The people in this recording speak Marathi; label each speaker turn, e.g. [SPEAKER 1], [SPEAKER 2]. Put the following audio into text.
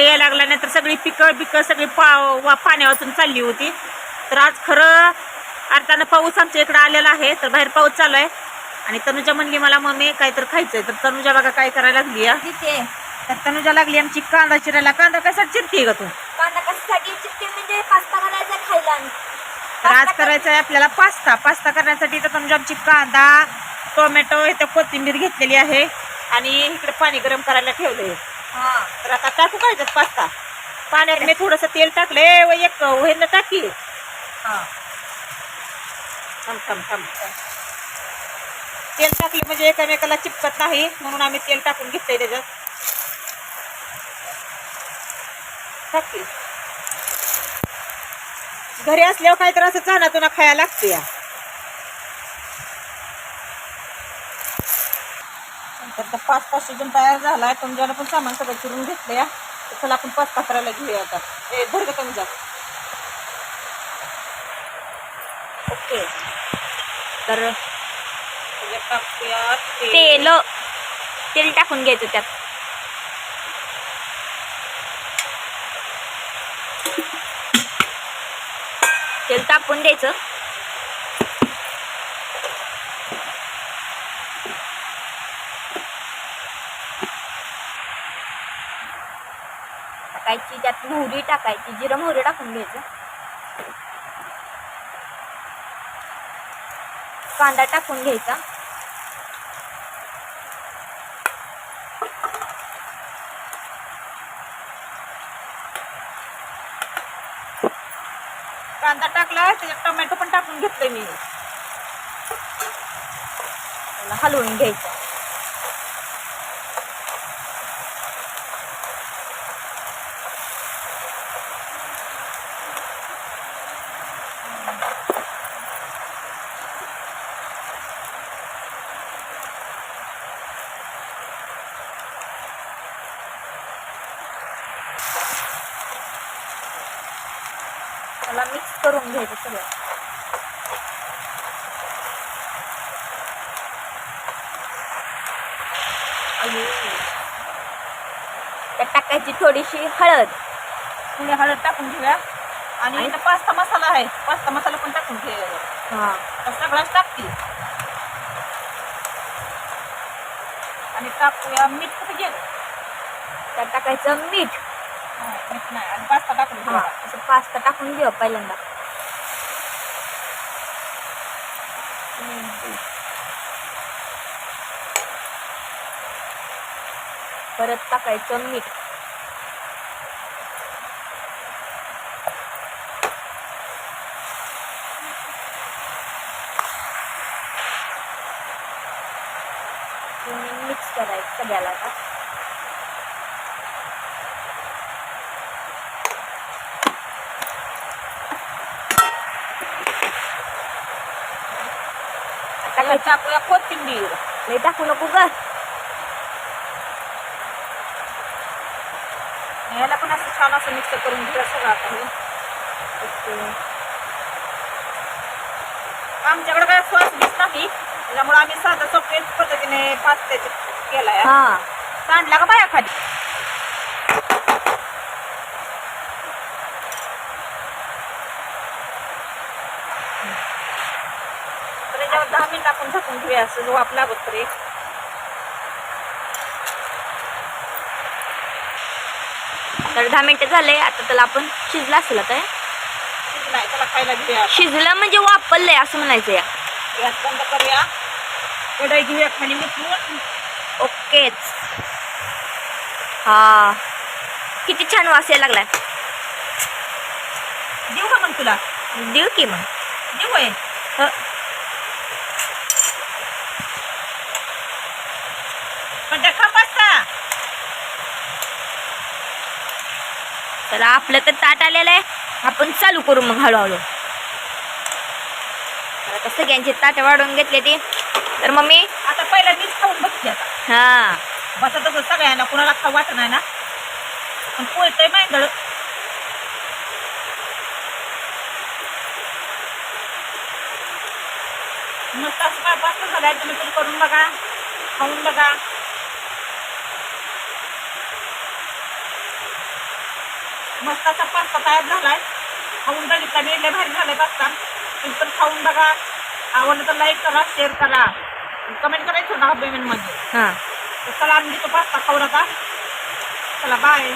[SPEAKER 1] बाहेर यायला लागला नाही तर सगळी पिकं पिकं सगळी पा वा- पाण्या वाचून चालली होती. तर आज खरं अर्थानं पाऊस आमच्या इकडं आलेला आहे तर बाहेर पाऊस चालू आहे. आणि तनुजा म्हणली मला मम्मी काहीतरी खायचंय. तर तनुजा बघा काय करायला लागली तर तनुजा लागली आमची कांदा चिरायला. कांदा कसा चिरते का तू?
[SPEAKER 2] कांदा कशासाठी म्हणजे पास्ता करायचा खायला
[SPEAKER 1] तर आज करायचं आहे आपल्याला पास्ता. पास्ता करण्यासाठी तर तनुजा आमची कांदा टोमॅटो इथं कोथिंबीर घेतलेली आहे. आणि इकडे पाणी गरम करायला ठेवलंय.
[SPEAKER 2] हा
[SPEAKER 1] तर आता टाकू काय त्यात पास्ता? पाण्यात मी थोडस तेल टाकले व एक हेन टाकी.
[SPEAKER 2] हा.
[SPEAKER 1] थांब थांब थांब. तेल टाकले म्हणजे एकामेकाला चिपकत नाही म्हणून आम्ही तेल टाकून घेतलंय त्याच्यात टाकी. घरी असल्यावर काय तर असं चाना तुला खायला लागते या. तर पाच पास्ता शिजून तयार झालाय तुमच्याला पण सामान सगळं चिरून घेतलं या चला आपण पाच पात्राला घेऊया आता. ए धर का तुमच्या ओके. तर टाकूया तेल.
[SPEAKER 2] तेल. तेल टाकून घ्यायचं त्यात. तेल तापून द्यायचं टाकायची त्यात मोहरी टाकायची जिरं मोहरी टाकून घ्यायचं. कांदा टाकून घ्यायचा.
[SPEAKER 1] कांदा टाकला त्याच्यात टोमॅटो पण टाकून घेतलं मी.
[SPEAKER 2] हलवून घ्यायचं. त्याला मिक्स करून घ्यायचं सगळं. त्यात टाकायची थोडीशी हळद.
[SPEAKER 1] थोडी हळद टाकून घेऊया. आणि इथं पास्ता मसाला आहे. पास्ता मसाला पण टाकून घेऊया
[SPEAKER 2] हा.
[SPEAKER 1] सगळंच टाकते. आणि टाकूया मीठ कुठे गेलं
[SPEAKER 2] त्यात टाकायचं मीठ.
[SPEAKER 1] मीठ नाही आणि पास्ता टाकून
[SPEAKER 2] हा
[SPEAKER 1] घेऊया
[SPEAKER 2] असं पास्ता टाकून घेऊ पहिल्यांदा. परत टाकायचं मीठ. मिक्स करायचं सगळ्याला आता.
[SPEAKER 1] त्याला टाकूया कोथिंबीर
[SPEAKER 2] लई टाकू नको ग
[SPEAKER 1] याला पण असं छान असं मिक्स करून घेऊया सगळं आता हे. आमच्याकडे काय सॉस बीस नाही त्याच्यामुळे आम्ही साधं सोप्याच पद्धतीने पास्त्याचे केलाय सांडला का बाया खाली तर याच्यावर दहा मिनिट आपण झाकून घेऊया असं जो आपला लागत तरी
[SPEAKER 2] तर दहा मिनिटं झाले आता त्याला आपण शिजला असेल आता
[SPEAKER 1] त्याला खायला घेऊया
[SPEAKER 2] शिजलं म्हणजे वापरलंय असं म्हणायचं या
[SPEAKER 1] गॅस बंद करूया. कढई घेऊया खाली मिसळून.
[SPEAKER 2] ओकेच हा. किती छान वास यायला लागलाय.
[SPEAKER 1] देऊ का मग तुला?
[SPEAKER 2] देऊ की मग.
[SPEAKER 1] देऊ आहे
[SPEAKER 2] ह.
[SPEAKER 1] पण त्या खा पास्ता
[SPEAKER 2] तर आपलं तर ताट आलेलं आहे. आपण चालू करू मग हळूहळू. आता सगळ्यांची ताट वाढवून घेतले ती. तर मम्मी
[SPEAKER 1] आता पहिला मीच खाऊन बघते आता.
[SPEAKER 2] हा.
[SPEAKER 1] बसा तसं सगळ्यांना कुणाला खाऊ वाटत नाही ना. पण पोळतंय मांदळ मस्त असं झालाय तुम्ही कधी करून बघा. खाऊन बघा. मस्त असा पास्ता तयार झालाय. खाऊन बघितला मी लय भारी झालाय पास्ता. तुम्ही पण खाऊन बघा. आवडलं तर लाईक करा शेअर करा. कमेंट करायचं ना मध्ये
[SPEAKER 2] हां.
[SPEAKER 1] तर चला आम्ही तो पास्ता खाऊन आता चला बाय